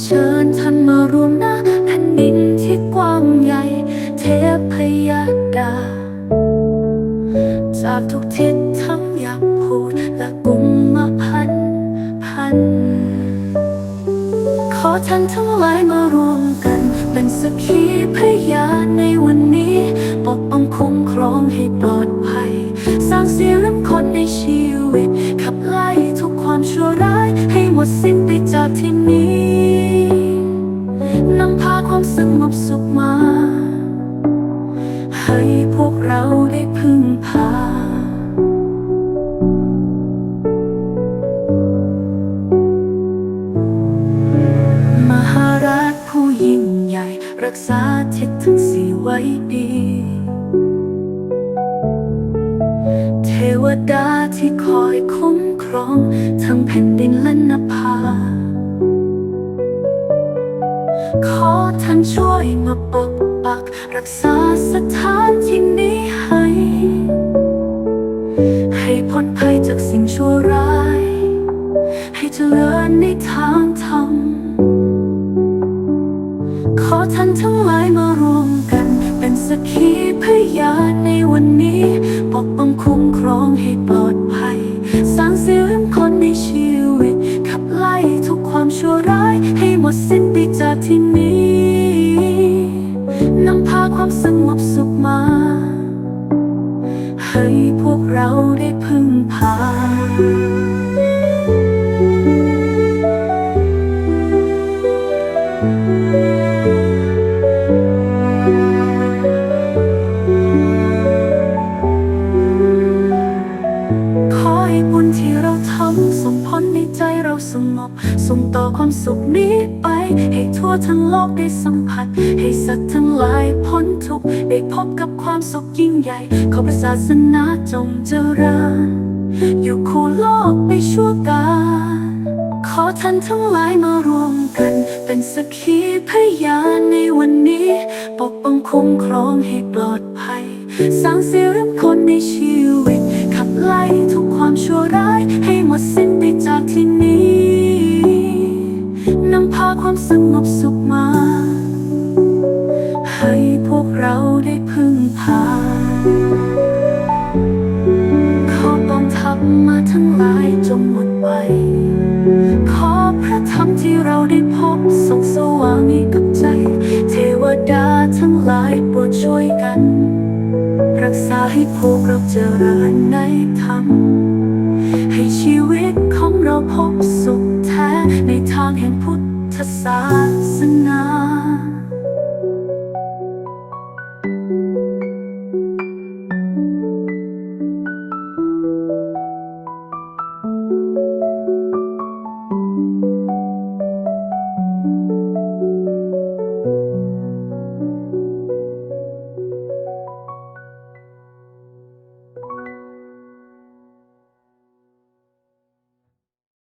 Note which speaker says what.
Speaker 1: เชิญท่านมารวมหน้าแผ่นดินที่กว้างใหญ่ เทพยดา จากทุกทิศทั้งอยากพูดและกุมมาพันพัน ขอท่านทั้งหลายมารวมกัน เป็นสักขีพยานในวัน ดสิ้นไปจากที่นี้นำพาความสงบสุขมา ให้พวกเราได้พึ่งพา มหาราชผู้ยิ่งใหญ่ รักษาทิศทั้งสี่ไว้ดี เทวดาที่คอยคุ้มครอง ทั้งแผ่นดิน ขอท่านช่วยมาปกปัก รักษาสถานที่นี้ให้ ให้พ้นภัยจากสิ่งชั่วร้าย ให้เจริญในทางธรรม ขอท่านทั้งหลายมารวมกัน เป็นสักขีพยานในวันนี้ ปกป้องคุ้มครองให้ปลอด ให้ สงบ ส่งต่อความสุขนี้ไป ให้ทั่วทั้งโลกได้สัมผัส ให้สัตว์ทั้งหลายพ้นทุกข์ได้พบกับความสุขยิ่งใหญ่ ขอพระศาสนาจงเจริญอยู่คู่โลกไปชั่วกาลขอท่านทั้งหลายมารวมกัน เป็นสักขีพยานในวันนี้ ปกป้องคุ้มครองให้ปลอดภัย สร้างเสียงคนในชีวิต ขับไล่ทุกความชั่วร้าย ให้หมดสิ้นไปจากที่ งบสุขมา ให้พวกเราได้พึ่งพาขอกองทัพมาทั้งหลายจงหมดไป ขอพระธรรมที่เราได้พบส่องสว่างให้กับใจ เทวดาทั้งหลายโปรดช่วยกัน รักษาให้พวกเราเจริญในธรรม ให้ชีวิตของเราพบสุ ข